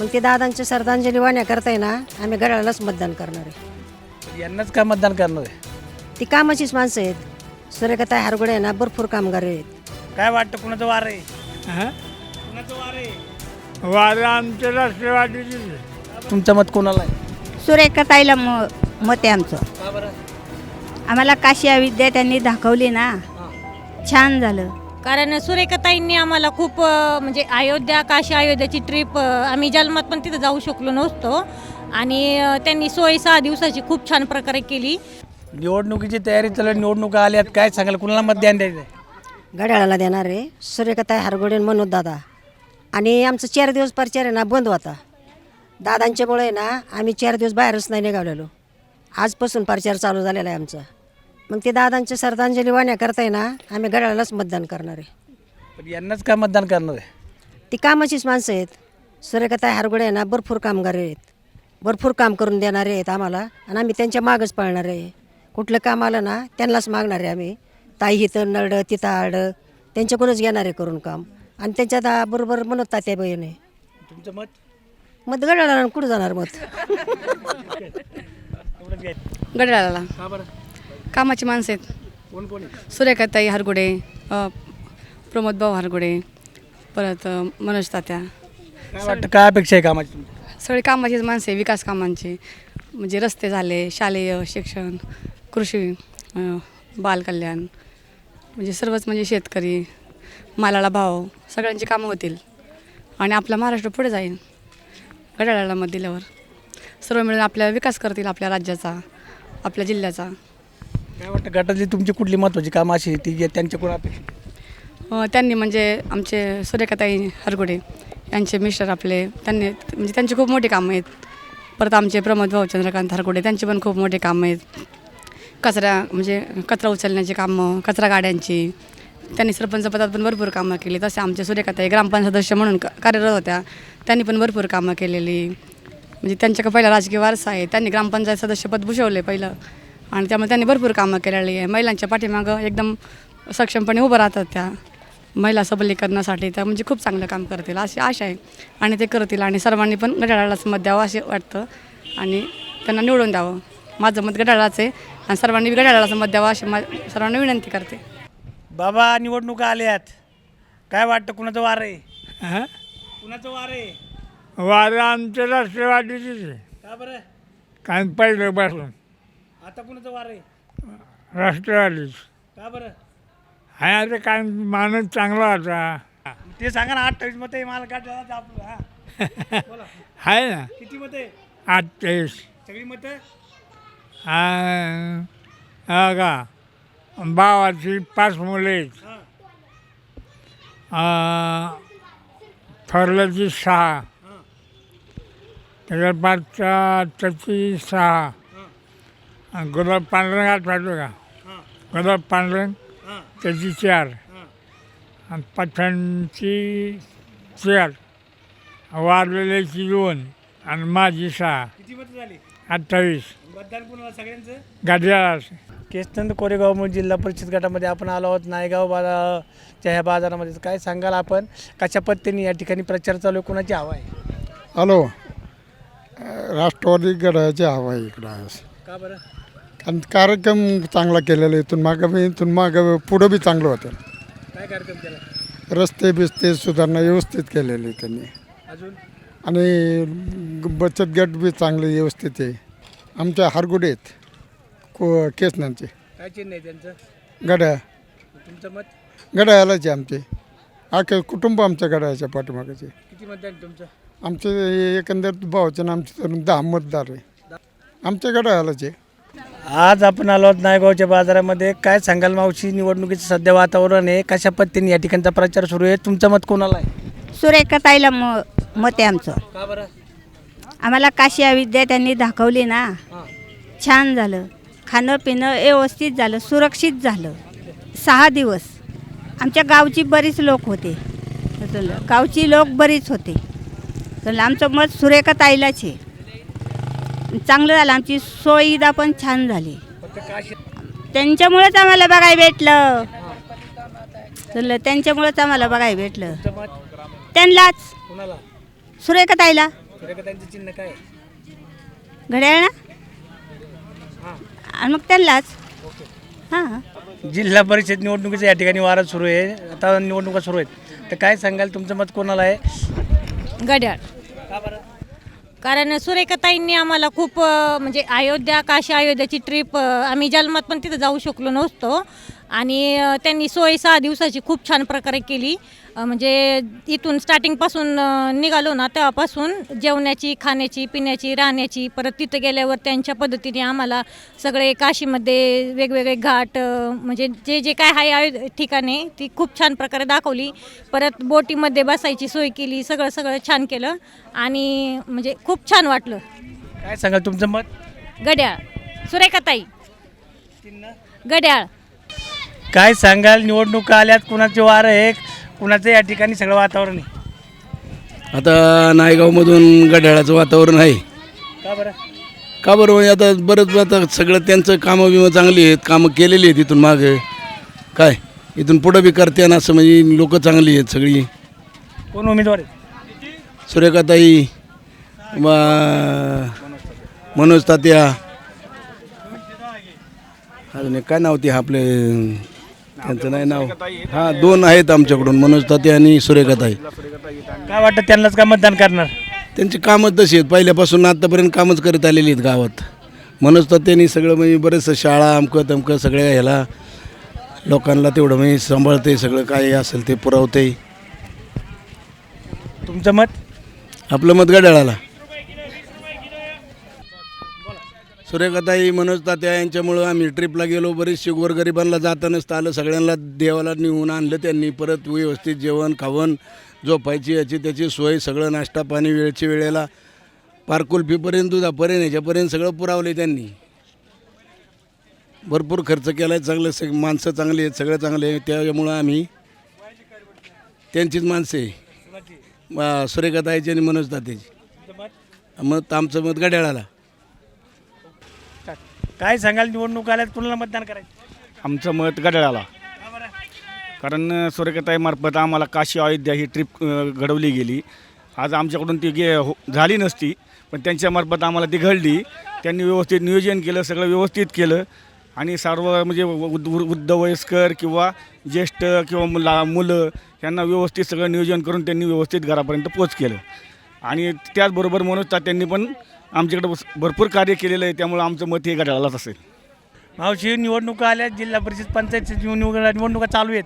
मग ते दादांच्या श्रद्धांजली वाहण्याकरता आहे ना आम्ही घड्याळालाच मतदान करणार आहे. यांनाच काय मतदान करणार आहे? ती कामाचीच माणसं आहेत. सूर्यकथा हरगुडे आहे ना भरपूर कामगार आहेत. काय वाटतं कुणाचं वार आहे? कुणाचं वार आहे? वारं आमच्या राष्ट्रवादीची तुमचं मत कोणाला आहे? सुरेखाताईला म मत आहे आमचं. का बरं? आम्हाला काशी विद्या त्यांनी दाखवली ना छान झालं. कारण सुरेखाताईंनी आम्हाला खूप म्हणजे अयोध्या काशी अयोध्याची ट्रिप आम्ही जन्मात पण तिथं जाऊ शकलो नसतो. आणि त्यांनी सोय सहा दिवसाची खूप छान प्रकारे केली. निवडणुकीची तयारी चालू आहे, निवडणुका आल्यात काय सांगाल? कुणाला मतदान द्यायचं आहे? घड्याळाला देणार आहे. सूर्यकथा हरगुडे मनोज दादा. आणि आमचं चार दिवस प्रचार आहे ना बंद होता. दादांच्यामुळे आहे ना आम्ही चार दिवस बाहेरच नाही निघालेलो. आजपासून प्रचार चालू झालेला आहे आमचा. मग ते दादांच्या श्रद्धांजली वाहण्याकरता आहे ना आम्ही घड्याळालाच मतदान करणार आहे. पण यांनाच काय मतदान करणार आहे? ती कामाचीच माणसं आहेत. सूर्यकथा हरगुडे आहे ना भरपूर कामगार आहेत. भरपूर काम करून देणारे आहेत आम्हाला आणि आम्ही त्यांच्या मागच पळणार आहे. कुठलं काम आलं ना त्यांनाच मागणार आहे आम्ही. ताई इथं नरडं तिथं आडं त्यांच्याकडूनच घेणार आहे करून काम. आणि त्यांच्या दा बरोबर म्हणत तात्या बहीण तुमचं मत? मग गडाला कुठं जाणार मत? गडराला का बरं? कामाची माणसं आहेत. कोण कोण आहे सुरेखाताई हरगुडे अ, प्रमोद भाऊ हरगुडे परत अ, मनोज तात्या. काय वाटतं काय अपेक्षा आहे कामाची तुमची? सगळे कामाचीच माणसं आहे विकास कामांचे. म्हणजे रस्ते झाले शालेय शिक्षण कृषी अ, बालकल्याण. म्हणजे सर्वच म्हणजे शेतकरी मालाला भाव सगळ्यांची कामं होतील. आणि आपला महाराष्ट्र पुढे जाईल घड्याळाला मत दिल्यावर. सर्व मिळून आपला विकास करतील आपल्या राज्याचा आपल्या जिल्ह्याचा. काय वाटतं गटातली तुमची कुठली महत्वाची कामं अशी ती घे- त्यांच्याकडून अपेक्षा अ, त्यांनी म्हणजे आमचे सूर्यकाताई हरगुडे यांचे मिस्टर आपले त्यांनी म्हणजे त्यांची खूप मोठी कामं आहेत. परत आमचे प्रमोद भाऊ चंद्रकांत हरगुडे त्यांची पण खूप मोठे कामं आहेत. कचरा म्हणजे कचरा उचलण्याची कामं कचरा गाड्यांची. त्यांनी सरपंच पदात पण भरपूर कामं केली. तसे आमचे सूर्यकाताई ग्रामपंचायत सदस्य म्हणून क- कार्यरत होत्या. त्यांनी पण भरपूर कामं केलेली. म्हणजे त्यांच्याकडे पहिला राजकीय वारसा आहे. त्यांनी ग्रामपंचायत सदस्यपद भूषवले पहिलं. आणि त्यामुळे त्यांनी भरपूर कामं केलेली आहे. महिलांच्या पाठीमागं एकदम सक्षमपणे उभं राहतात त्या महिला सबलीकरणासाठी. त्या म्हणजे खूप चांगलं काम करतील अशी आशा आहे. आणि ते करतील आणि सर्वांनी पण गडाळालाच मत द्यावं असे वाटतं. आणि त्यांना निवडून द्यावं. माझं मत गडाळाच आहे आणि सर्वांनी गडाळालाच मत द्यावं अशी मा सर्वांना विनंती करते. बाबा निवडणुका आल्यात. काय वाटतं कुणाचं वार आहे? हं? कुणाचं वार आहे? वारं आमच्या राष्ट्रवादीचीच आहे. का बरं? काय पहिलं बसून आता कुणाचं वार आहे? राष्ट्रवादीच. का बरं? हा आता काय माणूस चांगला होता. ते सांगा ना अठ्ठावीस मत आहे मला गाठायला आपलं हा. बोला. आहे ना. किती मत आहे? अठ्ठावीस. सगळी मत? हा हा का? भावाची पाच मुले आहेत. हां. थोरल्याची सहा. हां. त्याच्या पाचच्या त्याची सहा. गुलाब पांढरंग आठवतो का? हां. गुलाब पांढरंग हां. त्याची चार. हां. आणि पठाणची चार. वारलेल्याची दोन आणि माझी सहा. किती मत झाली? अठ्ठावीस. मतदान कोणाला सगळ्यांचं? गडियाळ केसनंद कोरेगाव जिल्हा परिषद गटामध्ये आपण आलो आहोत. नायगाव बाजारच्या ह्या बाजारामध्ये. काय सांगाल आपण? कशा पद्धतीने या ठिकाणी प्रचार चालू आहे? कोणाची हवा आहे? हॅलो. राष्ट्रवादी गडाचे हवा आहे इकडं. आज का बरं? कारण कार्यक्रम चांगला केलेला आहे. इथून मागं बी इथून मागं बी पुढं बी चांगलं होतं. काय कार्यक्रम केला? रस्ते बिस्ते सुधारणा व्यवस्थित केलेली आहे त्यांनी. अजून? आणि ग- बचत गट बी चांगले व्यवस्थित आहे. आमच्या हारगुडे आहेत. को केसनांचे. काय चिन्ह आहे त्यांचं? गड्या. तुमचं मत? गड्यालाच आमचे. अख्खे कुटुंब आमच्या गड्याच्या पाठीमागाचे. किती मतदान आहे तुमचं? आमचे एकंदर भावाचे आणि आमचे धरून दहा मतदार आहे. आमच्या गड्यालाच आहे आज आपण आलो आहोत नायगावच्या बाजारामध्ये. काय सांगाल मावशी? निवडणुकीचं सध्या वातावरण आहे. कशा पद्धतीने या ठिकाणचा प्रचार सुरू आहे? तुमचं मत कोणाला आहे? सुरेखाताईला म मत आहे आमचं. का बरं? आम्हाला काशी विद्या त्यांनी दाखवली ना. छान झालं. खाणं पिणं व्यवस्थित झालं. सुरक्षित झालं. सहा दिवस. आमच्या गावची बरीच लोक होते. गावची लोक बरीच होते. तर आमचं मत सुरेखा ताईलाच आहे. चांगलं झालं. आमची सोयीदा पण छान झाली. त्यांच्यामुळेच आम्हाला बघायला भेटलं. चल त्यांच्यामुळेच आम्हाला बघायला भेटलं. त्यांनाच. कोणाला? सुरेखा ताईला सुरेखाताईंचं चिन्ह काय? आहे? घड्याळ ना आणि मग त्यांनाच. हां. जिल्हा परिषद निवडणुकीचा या ठिकाणी वारा सुरू आहे. आता निवडणुका सुरू आहेत. तर काय सांगाल? तुमचं मत कोणाला आहे? घड्याळ. कारण सुरेखाताईंनी आम्हाला खूप म्हणजे अयोध्या काशी अयोध्याची ट्रिप आम्ही जन्मात पण तिथं जाऊ शकलो नसतो. आणि त्यांनी सोय सहा दिवसाची खूप छान प्रकारे केली. म्हणजे इथून स्टार्टिंगपासून निघालो ना तेव्हापासून जेवण्याची खाण्याची पिण्याची राहण्याची परत तिथं गेल्यावर त्यांच्या पद्धतीने आम्हाला सगळे काशीमध्ये वेगवेगळे घाट म्हणजे जे जे काय आहे ठिकाणे ती खूप छान प्रकारे दाखवली. परत बोटीमध्ये बसायची सोय केली सगळं सगळं छान केलं आणि म्हणजे खूप छान वाटलं. काय सांगाल तुमचं मत? गड्याळ सुरेखाताई. गड्याळ. काय सांगाल? निवडणुका आल्यात कुणाचे वार आहे कुणाचं या ठिकाणी सगळं वातावरण आहे? आता नायगावमधून गड्याळाचं वातावरण आहे. का बरं? का बरं? म्हणजे आता बरंच आता सगळं त्यांचं कामं बिमं चांगली आहेत कामं केलेली आहेत इथून मागं. काय? इथून पुढं बी करते ना असं म्हणजे लोकं चांगली आहेत सगळी. कोण उमेदवार आहेत? सुरेखाताई वा- मनोज तात्या. अजून एक काय नाव ते आपले त्यांचं नाही नाव. हां दोन आहेत आमच्याकडून मनोज तात्या आणि सुरेखाताई काय वाटतं त्यांनाच का मतदान करणार? त्यांची कामं तशी आहेत. पहिल्यापासून आत्तापर्यंत कामच करत आलेली आहेत गावात. म्हणूनच तर त्यांनी सगळं म्हणजे बरेचसं शाळा अमकं तमकं सगळ्या ह्याला लोकांना तेवढं म्हणजे सांभाळते सगळं. काय असेल ते पुरवते तुमचं मत? आपलं मत गडाळाला. सूर्यकथाई मनोज तात्या यांच्यामुळं आम्ही ट्रिपला गेलो. बरीचशी गोरगरिबांना जाता नसतं आलं. सगळ्यांना देवाला नेऊन आणलं त्यांनी. परत व्यवस्थित जेवण खावण झोपायची याची त्याची सोय सगळं नाश्ता पाणी वेळची वेळेला. पारकुल्फीपर्यंत दुधापर्यंत याच्यापर्यंत सगळं पुरावले त्यांनी. भरपूर खर्च केला आहे चांगलं सग माणसं चांगली आहेत सगळं चांगले आहे. त्यामुळं आम्ही त्यांचीच माणसं आहे. यायची आणि मनोज तात्याची. मग आमचं मत गड्याळाला काय सांगाल निवडणूक आल्यात कुणाला मतदान करायचं? आमचं मत गडाळाला कारण सूर्यकताईमार्फत आम्हाला काशी अयोध्या ही ट्रिप घडवली गेली. आज आमच्याकडून ती गे हो झाली नसती पण त्यांच्यामार्फत आम्हाला ती घडली त्यांनी व्यवस्थित नियोजन केलं सगळं व्यवस्थित केलं. आणि सर्व म्हणजे वृद्ध वृद्ध वयस्कर किंवा ज्येष्ठ किंवा मुला मुलं यांना व्यवस्थित सगळं नियोजन करून त्यांनी व्यवस्थित घरापर्यंत पोच केलं. आणि त्याचबरोबर मनोज तात्यांनी पण आमच्याकडे भरपूर कार्य केलेलं आहे त्यामुळे आमचं मत हे गडाळालाच असेल. मावशी निवडणुका आल्या जिल्हा परिषद पंचायत निवडणुका निवडणुका चालू आहेत.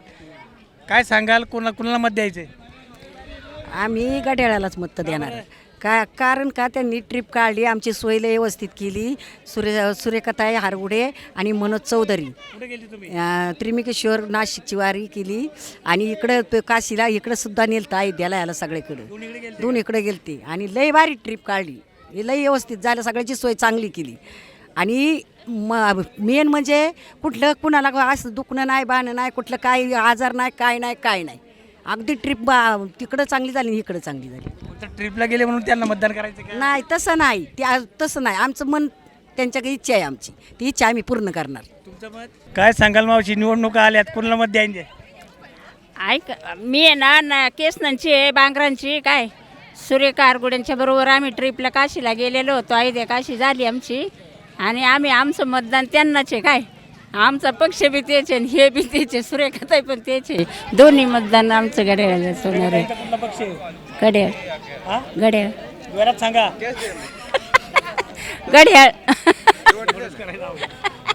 काय सांगाल? कोणा कुणाला मत द्यायचं आम्ही गड्याळालाच मत देणार. का कारण का त्यांनी ट्रिप काढली आमची सोय व्यवस्थित केली. सूर्य सूर्यकथाई हारगुडे आणि मनोज चौधरी. त्रिमिकेश्वर नाशिकची वारी केली. आणि इकडं काशीला इकडं सुद्धा नेलतं अयोध्याला याला सगळीकडे. दोन इकडे गेलते. आणि लय भारी ट्रिप काढली. हे लय व्यवस्थित झालं सगळ्याची सोय चांगली केली. आणि म मेन म्हणजे कुठलं कुणाला असं दुखणं नाही बाणं नाही कुठलं काय आजार नाही काय नाही काय नाही. अगदी ट्रिप बा तिकडं चांगली झाली आणि इकडं चांगली झाली. ट्रिपला गेले म्हणून त्यांना मतदान करायचं का? नाही तसं नाही. ते आ- तसं नाही. आमचं मन त्यांच्याकडे इच्छा आहे आमची. ती इच्छा आम्ही पूर्ण करणार. तुमचं मत? काय सांगाल मावशी? निवडणुका आल्यात. कुणाला मत द्यायचे? ऐक मी आहे ना ना केसनांची आहे बांगरांची काय? सूर्य कारगुड्यांच्या बरोबर आम्ही ट्रिपला काशीला गेलेलो होतो. अयोध्या काशी झाली आमची. आणि आम्ही आमचं मतदान त्यांनाच आहे काय? आमचा पक्ष बी तेच आहे आणि हे बी तेच आहे. पण तेच आहे. दोन्ही मतदान आमचं गड्याळालाच होणार आहे. कुठला पक्ष आहे? गड्याळ हा? गड्याळ जोरात सांगा. गड्याळ